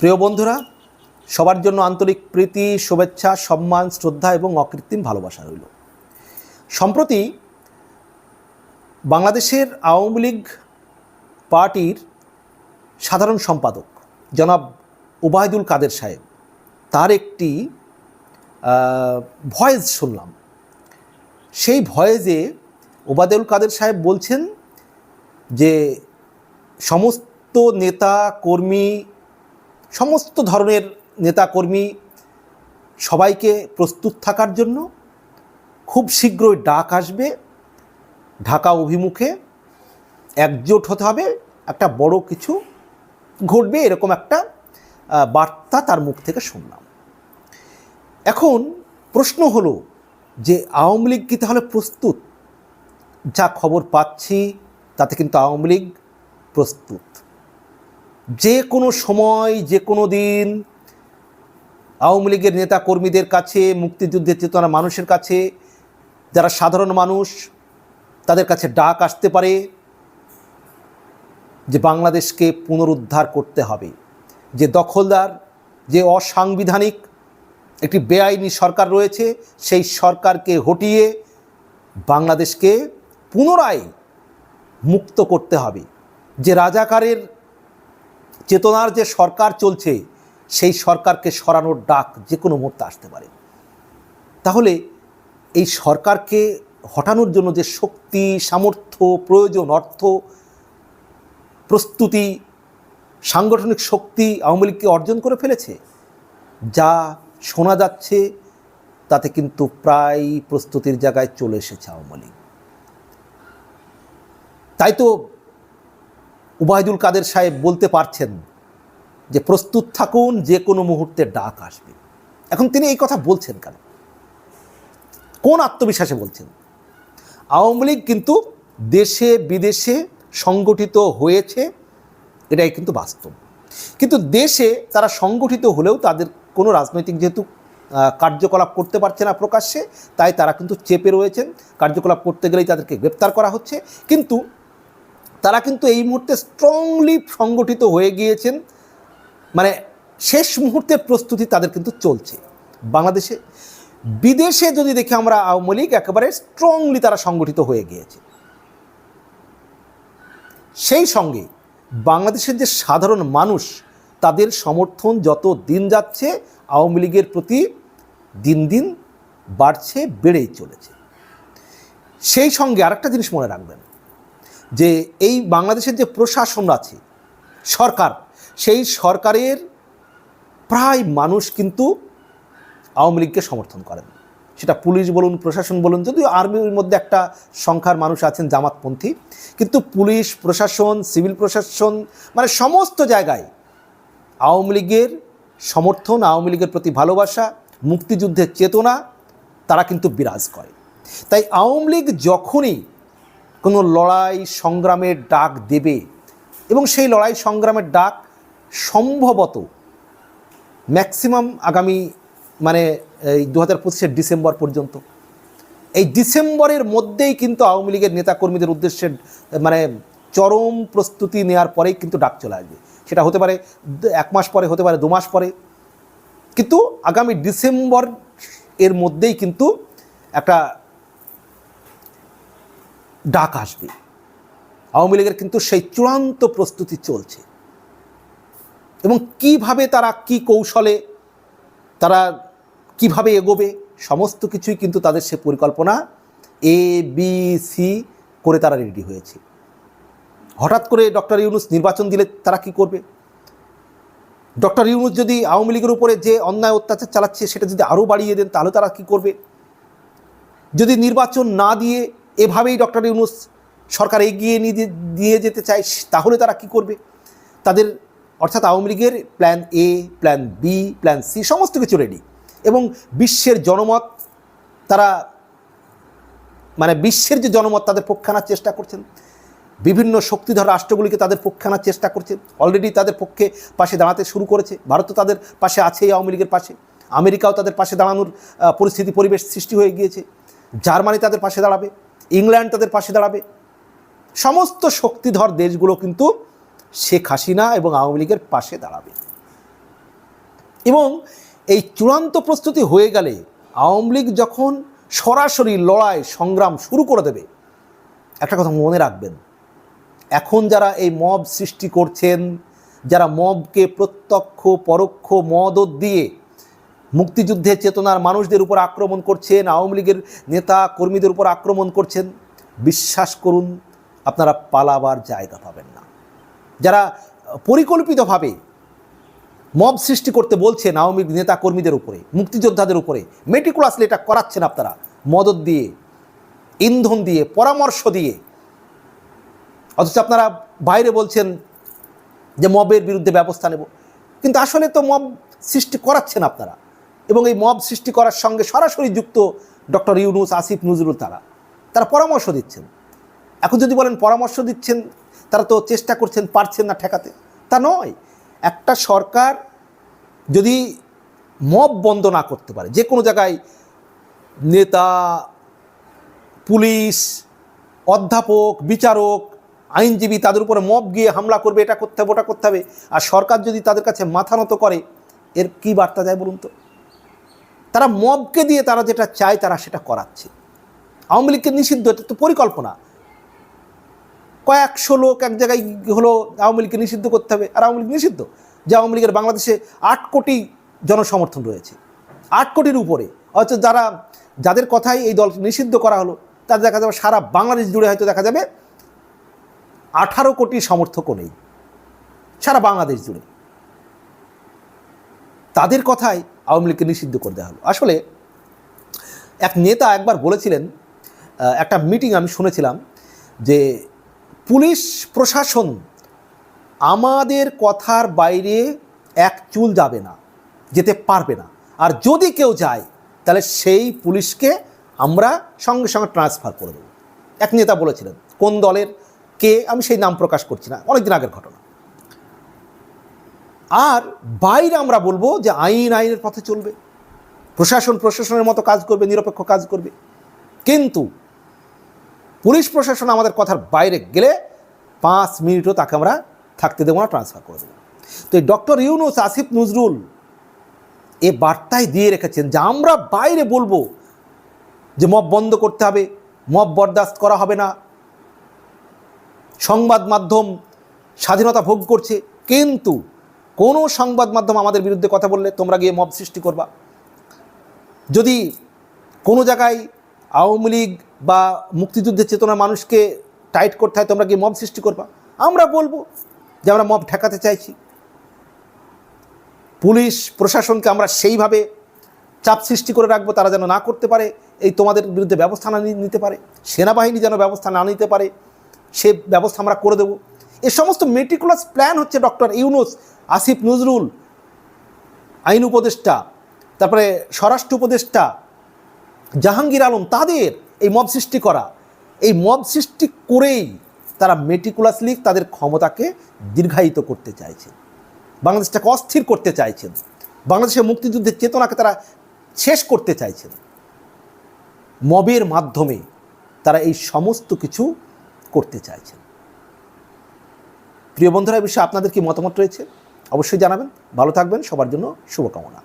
প্রিয় বন্ধুরা, সবার জন্য আন্তরিক প্রীতি, শুভেচ্ছা, সম্মান, শ্রদ্ধা এবং অকৃত্রিম ভালোবাসা রইল। সম্প্রতি বাংলাদেশের আওয়ামী লীগ পার্টির সাধারণ সম্পাদক জনাব ওবায়দুল কাদের সাহেব, তার একটি ভয়েস শুনলাম। সেই ভয়েসে ওবায়দুল কাদের সাহেব বলছেন যে, সমস্ত নেতা, কর্মী সমস্ত ধরনের নেতাকর্মী সবাইকে প্রস্তুত থাকার জন্য খুব শীঘ্রই ডাক আসবে। ঢাকা অভিমুখে একজোট হতে হবে। একটা বড় কিছু ঘটবে, এরকম একটা বার্তা তার মুখ থেকে শুনলাম। এখন প্রশ্ন হলো যে আওয়ামী লীগ কি তাহলে প্রস্তুত? যা খবর পাচ্ছি, তাতে কিন্তু আওয়ামী লীগ প্রস্তুত। যে কোনো সময়, যে কোনো দিন আওয়ামী লীগের নেতা কর্মীদের কাছে, মুক্তিযুদ্ধের চেতনা মানুষের কাছে, যারা সাধারণ মানুষ, তাদের কাছে ডাক আসতে পারে যে বাংলাদেশকে পুনরুদ্ধার করতে হবে। যে দখলদার, যে অসাংবিধানিক একটি বেআইনি সরকার রয়েছে, সেই সরকারকে হটিয়ে বাংলাদেশকে পুনরায় মুক্ত করতে হবে। যে রাজাকারের চেতনার যে সরকার চলছে, সেই সরকারকে সরানোর ডাক যে কোনো মুহূর্তে আসতে পারে। তাহলে এই সরকারকে হটানোর জন্য যে শক্তি, সামর্থ্য, প্রয়োজন, অর্থ, প্রস্তুতি, সাংগঠনিক শক্তি আওয়ামী লীগকে অর্জন করে ফেলেছে, যা শোনা যাচ্ছে, তাতে কিন্তু প্রায় প্রস্তুতির জায়গায় চলে এসেছে আওয়ামী লীগ। তাই তো উবায়দুল কাদের সাহেব বলতে পারছেন যে প্রস্তুত থাকুন, যে কোনো মুহূর্তে ডাক আসবে। এখন তিনি এই কথা বলছেন কেন? কোন আত্মবিশ্বাসে বলছেন? আওয়ামী লীগ কিন্তু দেশে বিদেশে সংগঠিত হয়েছে, এটাই কিন্তু বাস্তব। কিন্তু দেশে তারা সংগঠিত হলেও তাদের কোনো রাজনৈতিক যেহেতু কার্যকলাপ করতে পারছে না প্রকাশ্যে, তাই তারা কিন্তু চেপে রয়েছেন। কার্যকলাপ করতে গেলেই তাদেরকে গ্রেপ্তার করা হচ্ছে। কিন্তু তারা কিন্তু এই মুহূর্তে স্ট্রংলি সংগঠিত হয়ে গিয়েছেন। মানে শেষ মুহূর্তের প্রস্তুতি তাদের কিন্তু চলছে। বাংলাদেশে, বিদেশে যদি দেখি আমরা আওয়ামী লীগ, একেবারে স্ট্রংলি তারা সংগঠিত হয়ে গিয়েছে। সেই সঙ্গে বাংলাদেশের যে সাধারণ মানুষ, তাদের সমর্থন যত দিন যাচ্ছে, আওয়ামী লীগের প্রতি দিন দিন বাড়ছে, বেড়েই চলেছে। সেই সঙ্গে আরেকটা জিনিস মনে রাখবেন যে এই বাংলাদেশের যে প্রশাসন আছে, সরকার, সেই সরকারের প্রায় মানুষ কিন্তু আওয়ামী লীগকে সমর্থন করেন। সেটা পুলিশ বলুন, প্রশাসন বলুন, যদিও আর্মির মধ্যে একটা সংখ্যার মানুষ আছেন জামাতপন্থী, কিন্তু পুলিশ, প্রশাসন, সিভিল প্রশাসন মানে সমস্ত জায়গায় আওয়ামী লীগের সমর্থন, আওয়ামী লীগের প্রতি ভালোবাসা, মুক্তিযুদ্ধের চেতনা, তারা কিন্তু বিরাজ করে। তাই আওয়ামী লীগ যখনই কোনো লড়াই সংগ্রামের ডাক দেবে এবং সেই লড়াই সংগ্রামের ডাক সম্ভবত ম্যাক্সিমাম আগামী মানে এই দু হাজার পঁচিশের ডিসেম্বর পর্যন্ত। এই ডিসেম্বরের মধ্যেই কিন্তু আওয়ামী লীগের নেতাকর্মীদের উদ্দেশ্যে মানে চরম প্রস্তুতি নেওয়ার পরেই কিন্তু ডাক চলে আসবে। সেটা হতে পারে এক মাস পরে, হতে পারে দু মাস পরে। কিন্তু আগামী ডিসেম্বর এর মধ্যেই কিন্তু একটা ডাক আসবে। আওয়ামী লীগের কিন্তু সেই চূড়ান্ত প্রস্তুতি চলছে। এবং কীভাবে তারা কি কৌশলে, তারা কীভাবে এগোবে, সমস্ত কিছুই কিন্তু তাদের সে পরিকল্পনা এ বি সি করে তারা রেডি হয়েছে। হঠাৎ করে ডক্টর ইউনুস নির্বাচন দিলে তারা কি করবে? ডক্টর ইউনুস যদি আওয়ামী লীগের উপরে যে অন্যায় অত্যাচার চালাচ্ছে, সেটা যদি আরও বাড়িয়ে দেন, তাহলে তারা কি করবে? যদি নির্বাচন না দিয়ে এভাবেই ডক্টর ইউনুস সরকার এগিয়ে নিয়ে দিয়ে যেতে চায় তাহলে তারা কি করবে? তাদের অর্থাৎ আওয়ামী লীগের plan A plan B plan C সমস্ত কিছু রেডি এবং বিশ্বের জনমত তারা মানে বিশ্বের যে জনমত তাদের পক্ষে আনার চেষ্টা করছেন। বিভিন্ন শক্তিধর রাষ্ট্রগুলিকে তাদের পক্ষে আনার চেষ্টা করছে। অলরেডি তাদের পক্ষে পাশে দাঁড়াতে শুরু করেছে। ভারত তাদের পাশে আছেই আওয়ামী লীগের পাশে। আমেরিকাও তাদের পাশে দাঁড়ানোর পরিস্থিতি, পরিবেশ সৃষ্টি হয়ে গিয়েছে। জার্মানি তাদের পাশে দাঁড়াবে। ইংল্যান্ড তাদের পাশে দাঁড়াবে। সমস্ত শক্তিধর দেশগুলো কিন্তু শেখ হাসিনা এবং আওয়ামী লীগের পাশে দাঁড়াবে। এবং এই চূড়ান্ত প্রস্তুতি হয়ে গেলে আওয়ামী লীগ যখন সরাসরি লড়াই, সংগ্রাম শুরু করে দেবে, একটা কথা মনে রাখবেন, এখন যারা এই মব সৃষ্টি করছেন, যারা মবকে প্রত্যক্ষ, পরোক্ষ মদত দিয়ে মুক্তিযুদ্ধের চেতনার মানুষদের উপর আক্রমণ করছেন, আওয়ামী লীগের নেতা কর্মীদের উপর আক্রমণ করছেন। বিশ্বাস করুন, আপনারা পালাবার জায়গা পাবেন না। যারা পরিকল্পিতভাবে মব সৃষ্টি করতে বলছেন আওয়ামী লীগ নেতা কর্মীদের উপরে, মুক্তিযোদ্ধাদের উপরে মেটিকুলাসলি এটা করাচ্ছেন আপনারা। মদত দিয়ে, ইন্ধন দিয়ে, পরামর্শ দিয়ে। অথচ আপনারা বাইরে বলছেন যে মবের বিরুদ্ধে ব্যবস্থা নেব। কিন্তু আসলে তো মব সৃষ্টি করাচ্ছেন আপনারা। এবং এই মব সৃষ্টি করার সঙ্গে সরাসরি যুক্ত ডক্টর ইউনুস, আসিফ, নজরুল তারা। তারা পরামর্শ দিচ্ছেন। এখন যদি বলেন পরামর্শ দিচ্ছেন, তারা তো চেষ্টা করছেন, পারছেন না ঠেকাতে। তা নয়। একটা সরকার যদি মব বন্ধ না করতে পারে, যে কোনো জায়গায় নেতা, পুলিশ, অধ্যাপক, বিচারক, আইনজীবী তাদের উপরে মব গিয়ে হামলা করবে, এটা করতে হবে, ওটা করতে হবে, আর সরকার যদি তাদের কাছে মাথা নত করে, এর কি বার্তা যায় বলুন তো? তারা মবকে দিয়ে তারা যেটা চায় তারা সেটা করাচ্ছে। আওয়ামী লীগকে নিষিদ্ধ, এটা তো পরিকল্পনা। কয়েকশো লোক এক জায়গায় হলো আওয়ামী লীগকে নিষিদ্ধ করতে হবে, আর আওয়ামী লীগ নিষিদ্ধ। যে আওয়ামী লীগের বাংলাদেশে আট কোটি জনসমর্থন রয়েছে। আট কোটির উপরে। অথচ যারা, যাদের কথাই এই দল নিষিদ্ধ করা হলো তার দেখা যাবে সারা বাংলাদেশ জুড়ে হয়তো দেখা যাবে আঠারো কোটি সমর্থকও নেই। সারা বাংলাদেশ জুড়ে। তাদের কথাই আওয়ামী লীগকে নিষিদ্ধ করে দেওয়া হলো। আসলে এক নেতা একবার বলেছিলেন একটা মিটিং আমি শুনেছিলাম যে পুলিশ প্রশাসন আমাদের কথার বাইরে এক চুল যাবে না, যেতে পারবে না। আর যদি কেউ যায়, তাহলে সেই পুলিশকে আমরা সঙ্গে সঙ্গে ট্রান্সফার করে দেবো। এক নেতা বলেছিলেন, কোন দলের কে, আমি সেই নাম প্রকাশ করছি না। অনেকদিন আগের ঘটনা। আর বাইরে আমরা বলব যে আইন আইনের পথে চলবে। প্রশাসন প্রশাসনের মতো কাজ করবে, নিরপেক্ষ কাজ করবে। কিন্তু পুলিশ প্রশাসন আমাদের কথার বাইরে গেলে পাঁচ মিনিটও তাকে আমরা থাকতে দেবো না ট্রান্সফার করে দেবো তো এই ডক্টর ইউনুস, আসিফ নজরুল এ বার্তায় দিয়ে রেখেছেন যে আমরা বাইরে বলব যে মব বন্ধ করতে হবে, মব বরদাস্ত করা হবে না। সংবাদ মাধ্যম স্বাধীনতা ভোগ করছে, কিন্তু কোনো সংবাদ মাধ্যম আমাদের বিরুদ্ধে কথা বললে তোমরা গিয়ে মব সৃষ্টি করবা। যদি কোনো জায়গায় আওয়ামী লীগ বা মুক্তিযুদ্ধের চেতনা মানুষকে টাইট করতে হয়, তোমরা গিয়ে মব সৃষ্টি করবা। আমরা বলব যে আমরা মব ঠেকাতে চাইছি। পুলিশ, প্রশাসনকে আমরা সেইভাবে চাপ সৃষ্টি করে রাখব, তারা যেন না করতে পারে, এই তোমাদের বিরুদ্ধে ব্যবস্থা না, নিতে পারে। সেনাবাহিনী যেন ব্যবস্থা না নিতে পারে, সে ব্যবস্থা আমরা করে দেবো। এ সমস্ত মেটিকুলাস প্ল্যান হচ্ছে ডক্টর ইউনুস, আসিফ নজরুল, আইন উপদেষ্টা, তারপরে স্বরাষ্ট্র উপদেষ্টা, জাহাঙ্গীর আলম, তাদের এই মব সৃষ্টি করা। এই মব সৃষ্টি করেই তারা মেটিকুলাস মেটিকুলাসলি তাদের ক্ষমতাকে দীর্ঘায়িত করতে চাইছে বাংলাদেশটাকে অস্থির করতে চাইছেন। বাংলাদেশের মুক্তিযুদ্ধের চেতনাকে তারা শেষ করতে চাইছেন। মবের মাধ্যমে তারা এই সমস্ত কিছু করতে চাইছেন। প্রিয় বন্ধুরা বিষয়ে আপনাদের কি মতামত রয়েছে? অবশ্যই জানাবেন। ভালো থাকবেন। সবার জন্য শুভকামনা।